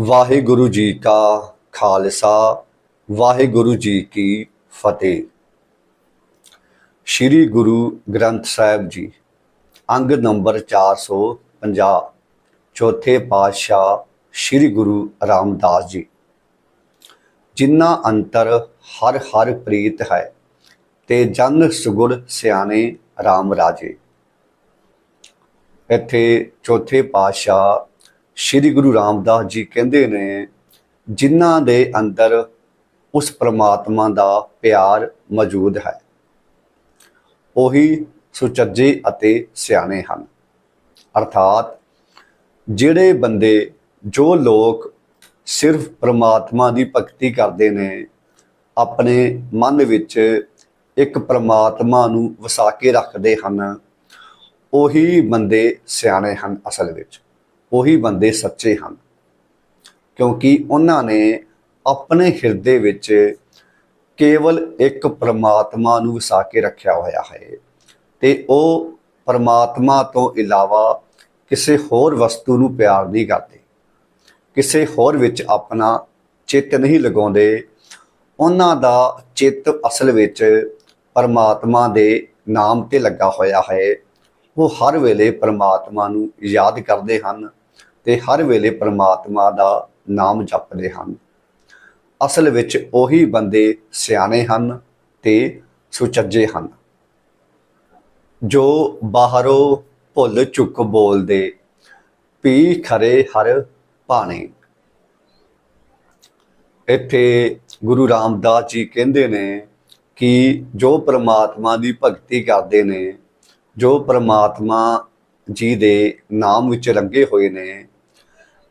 ਵਾਹਿਗੁਰੂ ਜੀ ਕਾ ਖਾਲਸਾ, ਵਾਹਿਗੁਰੂ ਜੀ ਕੀ ਫਤਿਹ। ਸ੍ਰੀ ਗੁਰੂ ਗ੍ਰੰਥ ਸਾਹਿਬ ਜੀ, ਅੰਗ ਨੰਬਰ 450 ਚੌਥੇ ਪਾਤਸ਼ਾਹ ਸ੍ਰੀ ਗੁਰੂ ਰਾਮਦਾਸ ਜੀ। ਜਿਨ੍ਹਾਂ ਅੰਤਰ ਹਰ ਹਰ ਪ੍ਰੀਤ ਹੈ ਤੇ ਜਨ ਸੁਗੁਰ ਸਿਆਣੇ RAM ਰਾਜੇ। ਇੱਥੇ ਚੌਥੇ ਪਾਤਸ਼ਾਹ ਸ੍ਰੀ ਗੁਰੂ ਰਾਮਦਾਸ ਜੀ ਕਹਿੰਦੇ ਨੇ, ਜਿਨ੍ਹਾਂ ਦੇ ਅੰਦਰ ਉਸ ਪ੍ਰਮਾਤਮਾ ਦਾ ਪਿਆਰ ਮੌਜੂਦ ਹੈ, ਉਹੀ ਸੁਚੱਜੇ ਅਤੇ ਸਿਆਣੇ ਹਨ। ਅਰਥਾਤ ਜਿਹੜੇ ਬੰਦੇ, ਜੋ ਲੋਕ ਸਿਰਫ ਪ੍ਰਮਾਤਮਾ ਦੀ ਭਗਤੀ ਕਰਦੇ ਨੇ, ਆਪਣੇ ਮਨ ਵਿੱਚ ਇੱਕ ਪ੍ਰਮਾਤਮਾ ਨੂੰ ਵਸਾ ਕੇ ਰੱਖਦੇ ਹਨ, ਉਹੀ ਬੰਦੇ ਸਿਆਣੇ ਹਨ ਅਸਲ ਵਿੱਚ। ਉਹੀ ਬੰਦੇ ਸੱਚੇ ਹਨ। ਕਿਉਂਕਿ ਉਹਨਾਂ ਨੇ ਆਪਣੇ ਹਿਰਦੇ ਵਿੱਚ ਕੇਵਲ ਇੱਕ ਪਰਮਾਤਮਾ ਨੂੰ ਵਸਾ ਕੇ ਰੱਖਿਆ ਹੋਇਆ ਹੈ ਤੇ ਉਹ ਪਰਮਾਤਮਾ ਤੋਂ ਇਲਾਵਾ ਕਿਸੇ ਹੋਰ ਵਸਤੂ ਨੂੰ ਪਿਆਰ ਨਹੀਂ ਕਰਦੇ, ਕਿਸੇ ਹੋਰ ਵਿੱਚ ਆਪਣਾ ਚਿੱਤ ਨਹੀਂ ਲਗਾਉਂਦੇ। ਉਹਨਾਂ ਦਾ ਚਿੱਤ ਅਸਲ ਵਿੱਚ ਪਰਮਾਤਮਾ ਦੇ ਨਾਮ ਤੇ ਲੱਗਾ ਹੋਇਆ ਹੈ। ਉਹ ਹਰ ਵੇਲੇ ਪਰਮਾਤਮਾ ਨੂੰ ਯਾਦ ਕਰਦੇ ਹਨ ਤੇ ਹਰ ਵੇਲੇ ਪਰਮਾਤਮਾ ਦਾ ਨਾਮ ਜਪਦੇ ਹਨ। ਅਸਲ ਵਿੱਚ ਉਹੀ ਬੰਦੇ ਸਿਆਣੇ ਹਨ ਤੇ ਸੁਚੱਜੇ ਹਨ। ਜੋ ਬਾਹਰੋਂ ਭੁੱਲ ਚੁੱਕ ਬੋਲਦੇ ਪੀ ਖਰੇ ਹਰ ਭਾਣੇ। ਇੱਥੇ ਗੁਰੂ ਰਾਮਦਾਸ ਜੀ ਕਹਿੰਦੇ ਨੇ ਕਿ ਜੋ ਪ੍ਰਮਾਤਮਾ ਦੀ ਭਗਤੀ ਕਰਦੇ ਨੇ, ਜੋ ਪ੍ਰਮਾਤਮਾ ਜੀ ਦੇ ਨਾਮ ਵਿੱਚ ਲੱਗੇ ਹੋਏ ਨੇ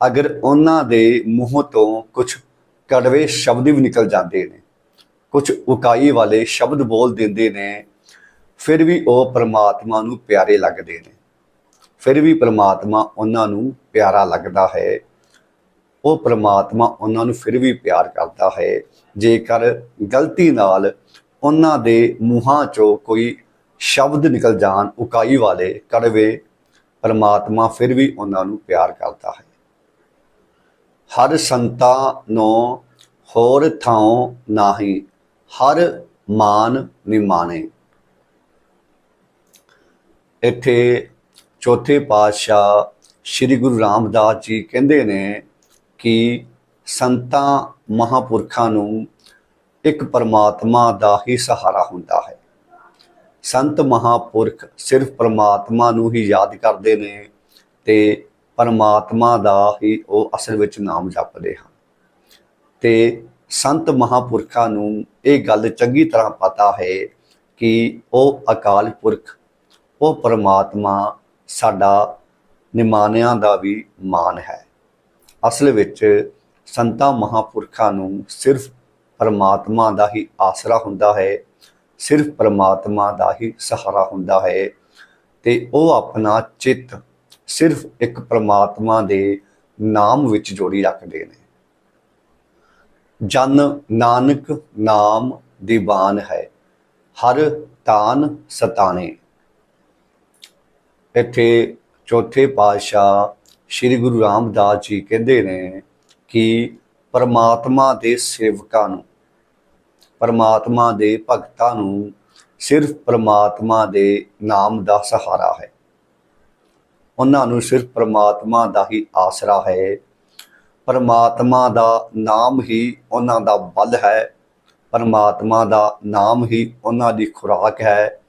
ਅਗਰ ਉਹਨਾਂ ਦੇ ਮੂੰਹ ਤੋਂ ਕੁਝ ਕੜਵੇ ਸ਼ਬਦ ਵੀ ਨਿਕਲ ਜਾਂਦੇ ਨੇ, ਕੁਝ ਉਕਾਈ ਵਾਲੇ ਸ਼ਬਦ ਬੋਲ ਦਿੰਦੇ ਨੇ, ਫਿਰ ਵੀ ਉਹ ਪ੍ਰਮਾਤਮਾ ਨੂੰ ਪਿਆਰੇ ਲੱਗਦੇ ਨੇ। ਫਿਰ ਵੀ ਪ੍ਰਮਾਤਮਾ ਉਹਨਾਂ ਨੂੰ ਪਿਆਰਾ ਲੱਗਦਾ ਹੈ। ਉਹ ਪ੍ਰਮਾਤਮਾ ਉਹਨਾਂ ਨੂੰ ਫਿਰ ਵੀ ਪਿਆਰ ਕਰਦਾ ਹੈ। ਜੇਕਰ ਗਲਤੀ ਨਾਲ ਉਹਨਾਂ ਦੇ ਮੂੰਹਾਂ ਚੋਂ ਕੋਈ ਸ਼ਬਦ ਨਿਕਲ ਜਾਣ, ਉਕਾਈ ਵਾਲੇ ਕੜਵੇ, ਪਰਮਾਤਮਾ ਫਿਰ ਵੀ ਉਹਨਾਂ ਨੂੰ ਪਿਆਰ ਕਰਦਾ ਹੈ। ਹਰ ਸੰਤਾ ਨੂੰ ਹੋਰ ਥਾਂ ਨਾਹੀ, ਹਰ ਮਾਨ ਨਿਮਾਨੇ ਇੱਥੇ ਚੌਥੇ ਪਾਤਸ਼ਾਹ ਸ੍ਰੀ ਗੁਰੂ ਰਾਮਦਾਸ ਜੀ ਕਹਿੰਦੇ ਨੇ ਕਿ ਸੰਤਾਂ ਮਹਾਪੁਰਖਾਂ ਨੂੰ ਇੱਕ ਪਰਮਾਤਮਾ ਦਾ ਹੀ ਸਹਾਰਾ ਹੁੰਦਾ ਹੈ। ਸੰਤ ਮਹਾਪੁਰਖ ਸਿਰਫ ਪਰਮਾਤਮਾ ਨੂੰ ਹੀ ਯਾਦ ਕਰਦੇ ਨੇ ਤੇ ਪਰਮਾਤਮਾ ਦਾ ਹੀ ਉਹ ਅਸਲ ਵਿੱਚ ਨਾਮ ਜਪਦੇ ਹਨ। ਤੇ ਸੰਤ ਮਹਾਪੁਰਖਾਂ ਨੂੰ ਇਹ ਗੱਲ ਚੰਗੀ ਤਰ੍ਹਾਂ ਪਤਾ ਹੈ ਕਿ ਉਹ ਅਕਾਲ ਪੁਰਖ, ਉਹ ਪਰਮਾਤਮਾ ਸਾਡਾ ਨਿਮਾਨਿਆਂ ਦਾ ਵੀ ਮਾਨ ਹੈ। ਅਸਲ ਵਿੱਚ ਸੰਤਾਂ ਮਹਾਪੁਰਖਾਂ ਨੂੰ ਸਿਰਫ ਪਰਮਾਤਮਾ ਦਾ ਹੀ ਆਸਰਾ ਹੁੰਦਾ ਹੈ, ਸਿਰਫ ਪਰਮਾਤਮਾ ਦਾ ਹੀ ਸਹਾਰਾ ਹੁੰਦਾ ਹੈ ਤੇ ਉਹ ਆਪਣਾ ਚਿੱਤ ਸਿਰਫ ਇੱਕ ਪਰਮਾਤਮਾ ਦੇ ਨਾਮ ਵਿੱਚ ਜੋੜੀ ਰੱਖਦੇ ਨੇ। ਜਨ ਨਾਨਕ ਨਾਮ ਦੀਵਾਨ ਹੈ, ਹਰ ਤਾਨ ਸਤਾਣੇ ਇੱਥੇ ਚੌਥੇ ਪਾਤਸ਼ਾਹ ਸ੍ਰੀ ਗੁਰੂ ਰਾਮਦਾਸ ਜੀ ਕਹਿੰਦੇ ਨੇ ਕਿ ਪਰਮਾਤਮਾ ਦੇ ਸੇਵਕਾਂ ਨੂੰ, ਪਰਮਾਤਮਾ ਦੇ ਭਗਤਾਂ ਨੂੰ ਸਿਰਫ ਪਰਮਾਤਮਾ ਦੇ ਨਾਮ ਦਾ ਸਹਾਰਾ ਹੈ। ਉਹਨਾਂ ਨੂੰ ਸਿਰਫ ਪਰਮਾਤਮਾ ਦਾ ਹੀ ਆਸਰਾ ਹੈ। ਪਰਮਾਤਮਾ ਦਾ ਨਾਮ ਹੀ ਉਹਨਾਂ ਦਾ ਬਲ ਹੈ। ਪਰਮਾਤਮਾ ਦਾ ਨਾਮ ਹੀ ਉਹਨਾਂ ਦੀ ਖੁਰਾਕ ਹੈ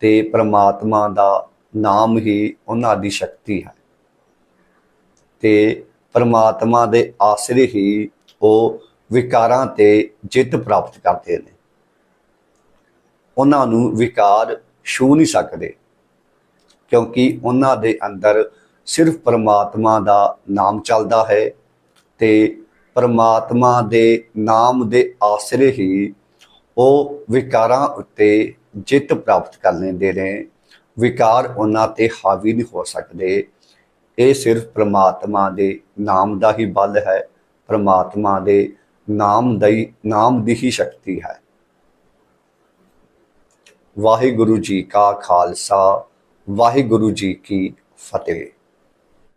ਤੇ ਪਰਮਾਤਮਾ ਦਾ ਨਾਮ ਹੀ ਉਹਨਾਂ ਦੀ ਸ਼ਕਤੀ ਹੈ। ਤੇ ਪਰਮਾਤਮਾ ਦੇ ਆਸਰੇ ਹੀ ਉਹ ਵਿਕਾਰਾਂ ਤੇ ਜਿੱਤ ਪ੍ਰਾਪਤ ਕਰਦੇ ਨੇ। ਉਹਨਾਂ ਨੂੰ ਵਿਕਾਰ ਛੂ ਨਹੀਂ ਸਕਦੇ। ਕਿਉਂਕਿ ਉਹਨਾਂ ਦੇ ਅੰਦਰ ਸਿਰਫ ਪਰਮਾਤਮਾ ਦਾ ਨਾਮ ਚੱਲਦਾ ਹੈ ਤੇ ਪਰਮਾਤਮਾ ਦੇ ਨਾਮ ਦੇ ਆਸਰੇ ਹੀ ਉਹ ਵਿਕਾਰਾਂ ਉੱਤੇ ਜਿੱਤ ਪ੍ਰਾਪਤ ਕਰ ਲੈਂਦੇ ਨੇ। ਵਿਕਾਰ ਉਹਨਾਂ ਤੇ ਹਾਵੀ ਨਹੀਂ ਹੋ ਸਕਦੇ। ਇਹ ਸਿਰਫ ਪ੍ਰਮਾਤਮਾ ਦੇ ਨਾਮ ਦਾ ਹੀ ਬਲ ਹੈ। ਪ੍ਰਮਾਤਮਾ ਦੇ ਨਾਮ ਦਾ ਹੀ ਨਾਮ ਦੀ ਹੀ ਸ਼ਕਤੀ ਹੈ। ਵਾਹਿਗੁਰੂ ਜੀ ਕਾ ਖਾਲਸਾ। ਵਾਹਿਗੁਰੂ ਜੀ ਕੀ ਫਤਿਹ।